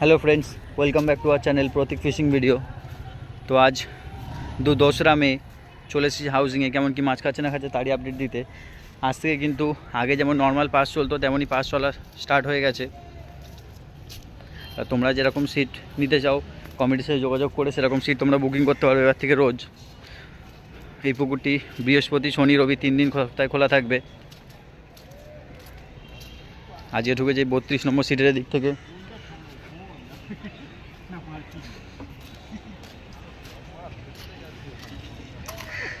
Hello friends welcome back to our channel Pratik fishing video তো আজ দু দোসরা মে চলে এসেছি হাউজিংয়ে কেমন কি মাছ খাচ্ছে না খাচ্ছে তারই আপডেট দিতে। আজ থেকে কিন্তু আগে যেমন নর্মাল পাস চলতো, তেমনই পাস চলা স্টার্ট হয়ে গেছে। তোমরা যেরকম সিট নিতে চাও কমিটির সাথে যোগাযোগ করে সেরকম সিট তোমরা বুকিং করতে পারবে এবার থেকে রোজ। এই পুকুরটি বৃহস্পতি, শনি, রবি তিন দিন সপ্তাহে খোলা থাকবে। আজকে ঢুকেছে বত্রিশ নম্বর সিটের দিক থেকে।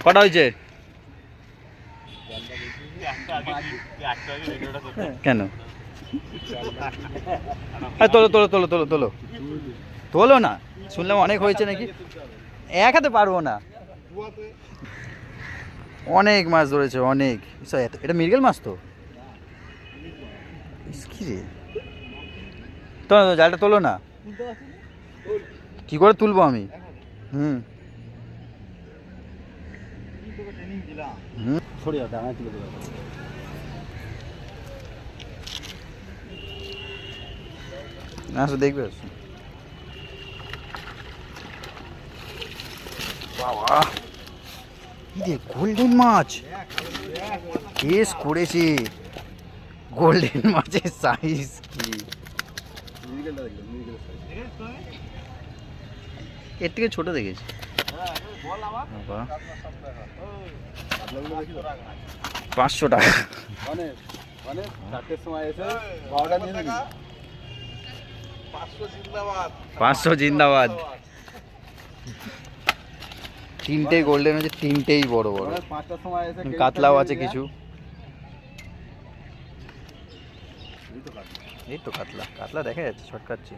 কটা হয়েছে? কেন? তোলো তোলো তোলো তোলো তোলো। তোলো না। শুনলাম অনেক হয়েছে নাকি? এক হাতে পারব না। অনেক মাছ ধরেছে, অনেক। এটা মৃগেল মাছ তো? কি রে? জালটা তোলো না। কি করে তুলবো আমি? হুম। হুম। সরে যাও তুলে দেবো। আসো দেখবে বাবা। কি রে গোল্ডেন মাছ? কেস করেছে। গোল্ডেন মাছের সাইজ কি? এর থেকে ছোট দেখেছি। তো পাঁচশো টাকা। পাঁচশো জিন্দাবাদ। তিনটেই গোল্ডেন হচ্ছে তিনটেই বড় বড়। কাতলাও আছে কিছু এই তো কাতলা। এই তো কাতলা কাতলা দেখা যাচ্ছে, ছটকাচ্ছে।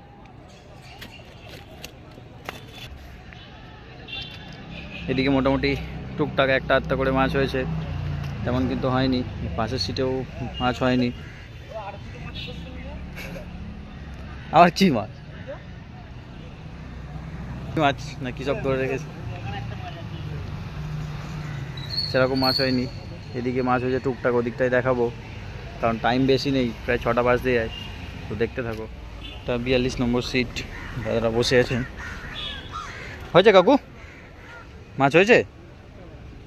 এদিকে মোটামুটি টুকটাক একটা আধটা করে মাছ হয়েছে, তেমন কিন্তু হয়নি, পাশের সিটেও মাছ হয়নি। আবার কি মাছ? মাছ না কি সব ধরে রেখেছে? সেরকম মাছ হয়নি। এদিকে মাছ হয়েছে টুকটাক ওদিকটাই দেখাবো, কারণ টাইম বেশি নেই, প্রায় ছটা বাজতে যায়। তো দেখতে থাকো। তা বিয়াল্লিশ নম্বর সিট দাদারা বসে আছেন হয়েছে কাকু? মাছ হয়েছে?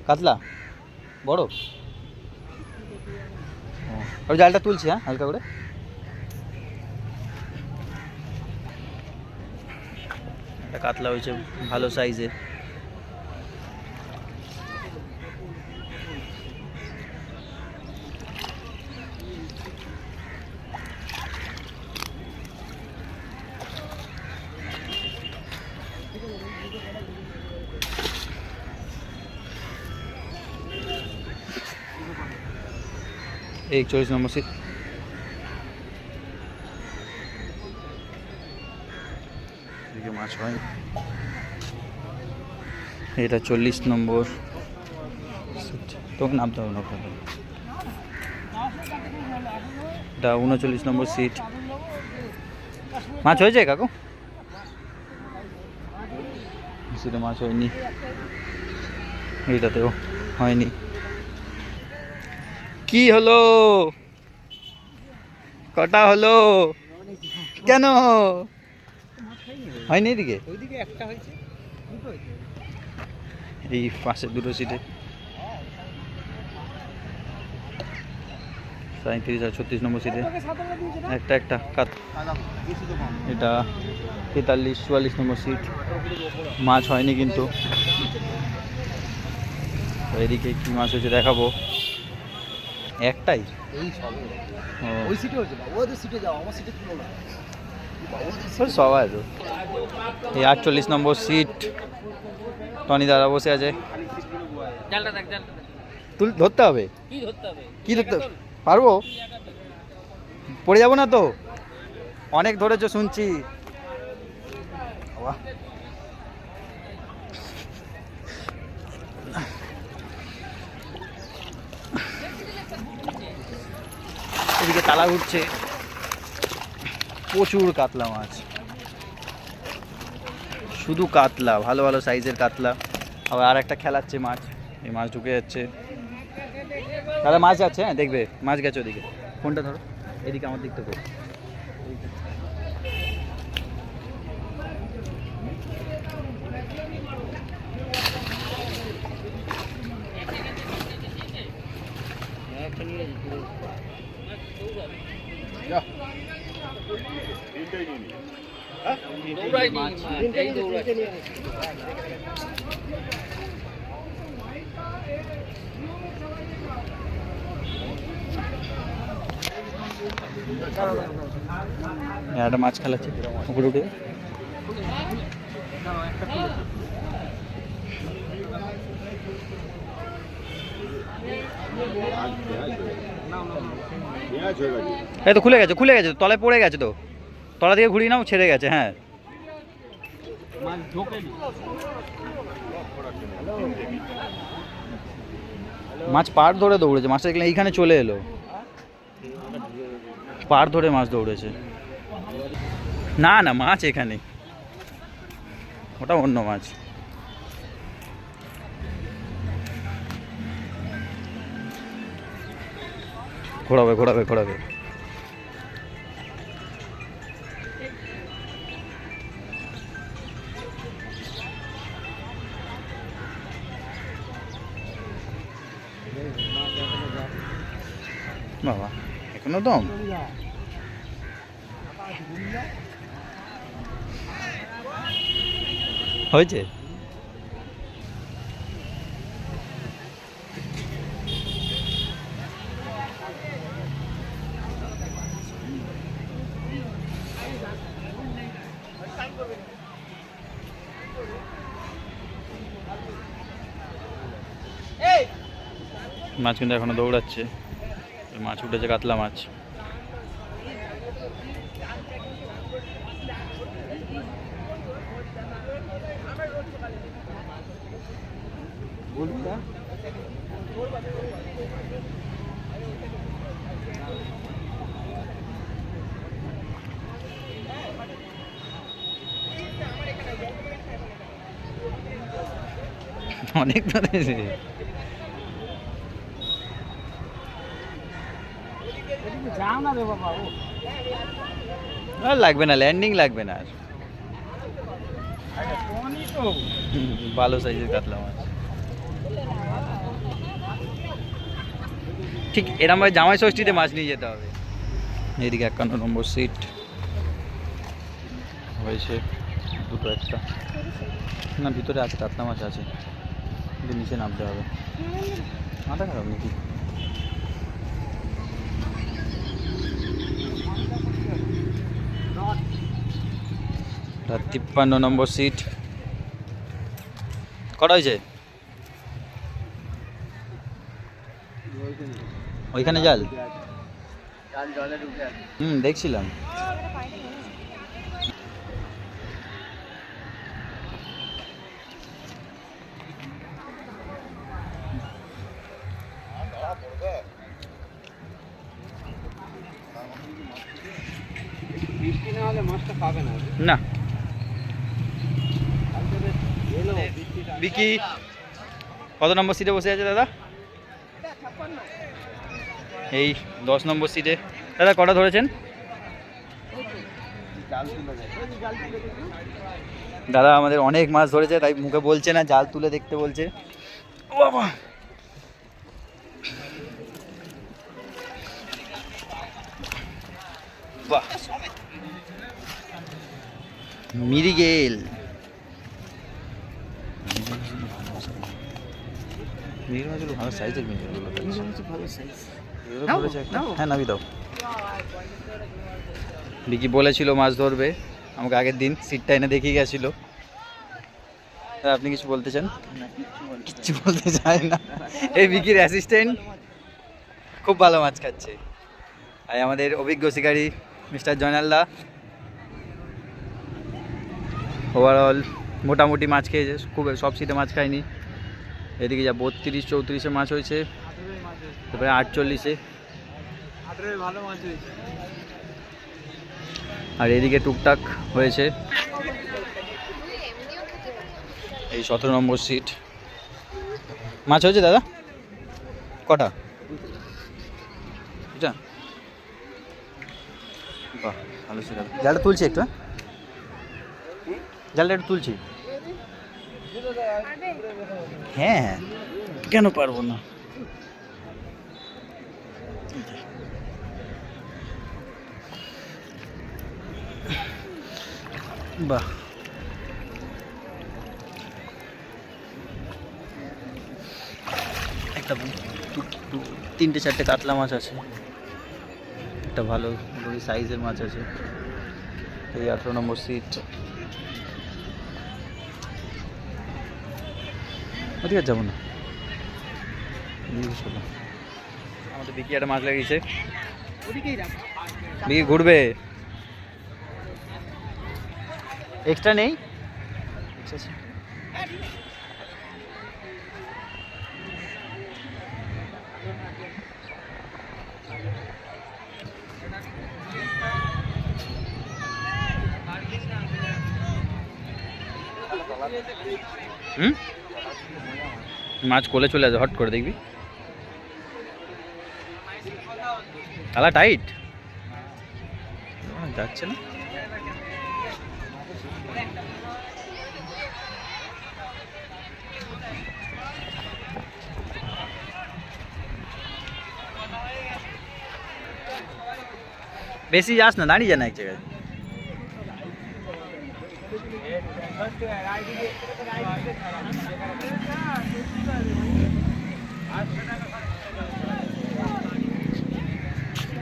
কাতলা? বড়? ও, আমি জালটা তুলছি হ্যাঁ হালকা করে। কাতলা হয়েছে ভালো সাইজের একচল্লিশ নম্বর সিট এদিকে মাছ হয়। এটা চল্লিশ নম্বর তোকে নামতে হবে না এটা উনচল্লিশ নম্বর সিট মাছ হয়েছে কাকু? সিটে মাছ হয়নি। এইটাতেও হয়নি। কি হলো? কটা হলো? কেন? হয়নি এদিকে? এই পাশে দুটো সিটে। সাঁত্রিশ আর ছত্রিশ নম্বর সিটে। একটা একটা, কাত। এটা তেতাল্লিশ, চুয়াল্লিশ নম্বর সিট। মাছ হয়নি কিন্তু। এদিকে কি মাছ হয়েছে দেখাবো। একটাই? এই সবে। ওই সিটে হয়েছে বাবা সিটে যাও আমার সিটে তুলো না। সবাই তো। এই আটচল্লিশ নম্বর সিট টনি দাদা বসে আছে। তুল ধরতে হবে? কি ধরতে হবে? কি ধরতে পারব? পড়ে যাব না তো? অনেক ধরেছো শুনছি। বাবা। তালা ঘুরছে। প্রচুর কাতলা মাছ। শুধু কাতলা, ভালো ভালো সাইজের কাতলা। আবার আর একটা খেলাচ্ছে মাছ। এই মাছ ঢুকে যাচ্ছে। দাদা, মাছ যাচ্ছে হ্যাঁ দেখবে, মাছ গেছে ওদিকে। ফোনটা ধরো, এদিকে আমার দিকটা করো যা দৌড়াই নি মাছ, এই দৌড়াচ্ছে। একটা মাছ খেলাচ্ছে উপরে উঠে। এই তো খুলে গেছে খুলে গেছে, তলায় পড়ে গেছে তো। তলা দিয়ে ঘুরিয়ে নাও, ছেড়ে গেছে হ্যাঁ। মাছ পাড় ধরে দৌড়েছে মাছটা দেখলে এইখানে চলে এলো। পাড় ধরে মাছ দৌড়েছে। না না, মাছ এখানে। ওটা অন্য মাছ। ঘোরাবে ঘোরাবে ঘোরাবে। এখনও দম হয়েছে মাছ কিন্তু এখনও দৌড়াচ্ছে। মাছ উঠেছে কাতলা মাছ। অনেক ধরেছে আর লাগবে না ল্যান্ডিং লাগবে না আর হুম, ভালো সাইজের কাতলা মাছ ঠিক এরম ভাবে জামাই ষষ্ঠীতে মাছ নিয়ে যেতে হবে। এদিকে একান্ন নম্বর সিট হয়েছে দুটো একটা। না, ভিতরে আছে কাতলা মাছ আছে। কিন্তু নিচে নামতে হবে। মাথা খারাপ নাকি? তিপ্পান্ন নম্বর সিট কটা হয়েছে? ওইখানে জাল? হুম দেখছিলাম। বৃষ্টি না হলে মাছটা না। না। বিকি কত নম্বর সিটে বসে আছে দাদা? এই দশ নম্বর সিটে দাদা, কটা ধরেছেন? দাদা, আমাদের অনেক মাছ ধরেছে, তাই মুখে বলছে না, জাল তুলে দেখতে বলছে। বাবা! মিরিগেল। মিরিগেল ভালো সাইজের মিরিগেলগুলো ভালো সাইজ হ্যাঁ নাবি দাও। বলেছিল মাছ ধরবে। আমাকে আগের দিন সিটটা এনে দেখিয়ে গেছিল। আপনি কিছু বলতে চান? কিচ্ছু বলতে চায় না। এই বিকির অ্যাসিস্ট্যান্ট খুব ভালো মাছ খাচ্ছে। আর আমাদের অভিজ্ঞ শিকারী মিস্টার জয়নাল্লা ওভারঅল মোটামুটি মাছ খেয়েছে। খুব সব সিটে মাছ খায়নি। এদিকে যা বত্রিশ চৌত্রিশে মাছ হয়েছে। তারপরে আটচল্লিশে। ভালো মাছ হয়েছে। আর এদিকে টুকটাক হয়েছে। এই সতেরো নম্বর সিট মাছ হয়েছে দাদা? কটা? এটা বাহ ভালো জালটা তুলছি একটু হ্যাঁ? জালটা একটু তুলছি। হ্যাঁ হ্যাঁ। কেন পারব না? বাহ। একটা তিনটে চারটে কাতলা মাছ আছে। একটা ভালো সাইজের মাছ আছে। এই আঠেরো নম্বর সিট ওদিকে যাব না। আমাদের বিকি একটা মাছ লেগেছে বিকি ঘুরবে? এক্সট্রা নেই? হুম? মাছ কোলে চলে আসে হট করে দেখবি। তালা টাইট যাচ্ছে না। বেশি যাস না দাঁড়িয়ে যা না এক জায়গায়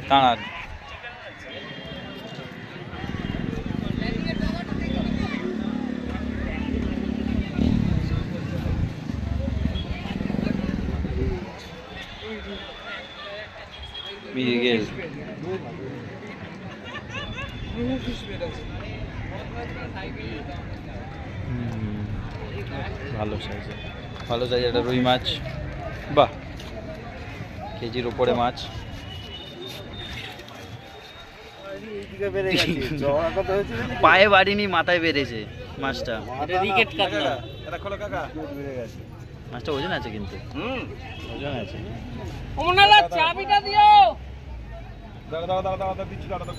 দাঁড়া Miguel. হুম, ভালো সাইজের ভালো সাইজের একটা রুই মাছ বাহ কেজির উপরে মাছ পায়ে বাড়িনি মাথায় বেড়েছে মাছটা মাছটা ওজন আছে কিন্তু হুম ওজন আছে চাবিটা দিও দাঁড়া দাঁড়া দাঁড়া দাঁড়া দিচ্ছি দাঁড়া দাঁড়া